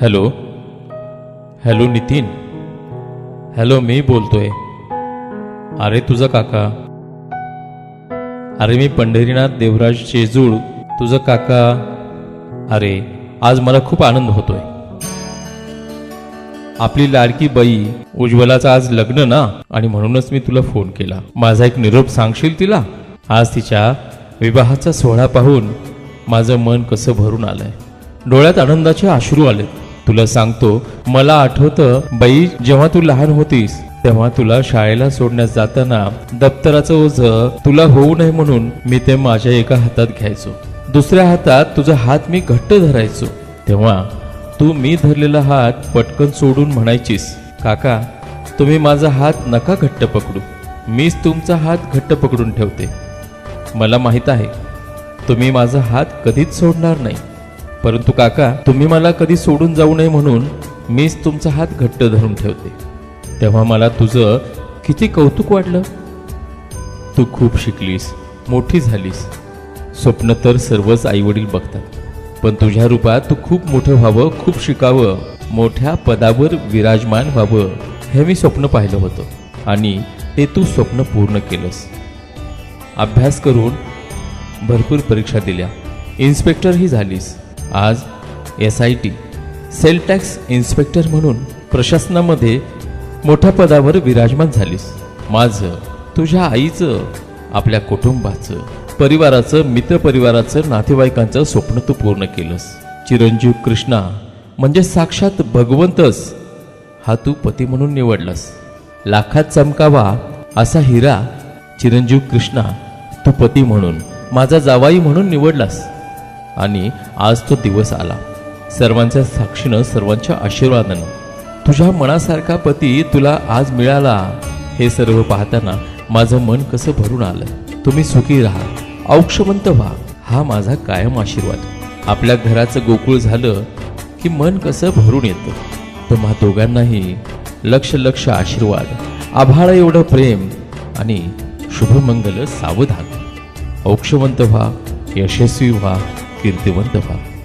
Hello? Hello Nitin? Hello मी बोलतोय. अरे तुझा काका? अरे मी पंढरीनाथ देवराज शेजूळ. तुझं काका? अरे आज मला खूप आनंद होतोय. आपली लाडकी बाई उज्ज्वलाचं आज लग्न ना? आणि म्हणूनच मी तुला फोन केला. माझा एक निरोप सांगशील तिला? आज तिच्या विवाहाचा सोहळा पाहून माझं मन कसं भरून आलंय. डोळ्यात आनंदाचे अश्रू आलेत. तुला सांगतो मला आठवतं बाई जेव्हा तू लहान होतीस तेव्हा तुला शाळेला सोडण्यास जाताना दप्तराचं ओझ तुला होऊ नये म्हणून मी ते माझ्या एका हातात घ्यायचो. दुसऱ्या हातात तुझा हात मी घट्ट धरायचो. तेव्हा तू मी धरलेला हात पटकन सोडून म्हणायचीस काका तुम्ही माझा हात नका घट्ट पकडू. मीच तुमचा हात घट्ट पकडून ठेवते. मला माहीत आहे तुम्ही माझा हात कधीच सोडणार नाही. परंतु काका तुम्ही मला कधी सोडून जाऊ नये म्हणून मीच तुमचा हात घट्ट धरून ठेवते. तेव्हा मला तुझं किती कौतुक वाटलं. तू खूप शिकलीस मोठी झालीस. स्वप्न तर सर्वच आईवडील बघतात. पण तुझ्या रूपात तू खूप मोठं व्हावं खूप शिकावं मोठ्या पदावर विराजमान व्हावं हे मी स्वप्न पाहिलं होतं. आणि ते तू स्वप्न पूर्ण केलंस. अभ्यास करून भरपूर परीक्षा दिल्या. इन्स्पेक्टरही झालीस. आज S I T sale tax inspector म्हणून प्रशासनामध्ये मोठ्या पदावर विराजमान झालीस. माझं तुझ्या आईचं आपल्या कुटुंबाचं परिवाराचं मित्रपरिवाराचं नातेवाईकांचं स्वप्न तू पूर्ण केलंस. चिरंजीव कृष्णा म्हणजे साक्षात भगवंतच हा तू पती म्हणून निवडलास. लाखात चमकावा असा हिरा चिरंजीव कृष्णा तू पती म्हणून माझा जावाई म्हणून निवडलास. आणि आज तो दिवस आला. सर्वांच्या साक्षीनं सर्वांच्या आशीर्वादानं. तुझ्या मनासारखा पती तुला आज मिळाला. हे सर्व पाहताना माझं मन कसं भरून आलं. तुम्ही सुखी राहा. औक्षवंत व्हा. हा माझा कायम आशीर्वाद. आपल्या घराचं गोकुळ झालं की मन कसं भरून येतं. तुम्हा दोघांनाही लक्ष लक्ष आशीर्वाद आभाळ एवढं प्रेम आणि शुभमंगल सावधान. औक्षवंत व्हा यशस्वी व्हा. कीर्तिवंत व्हा.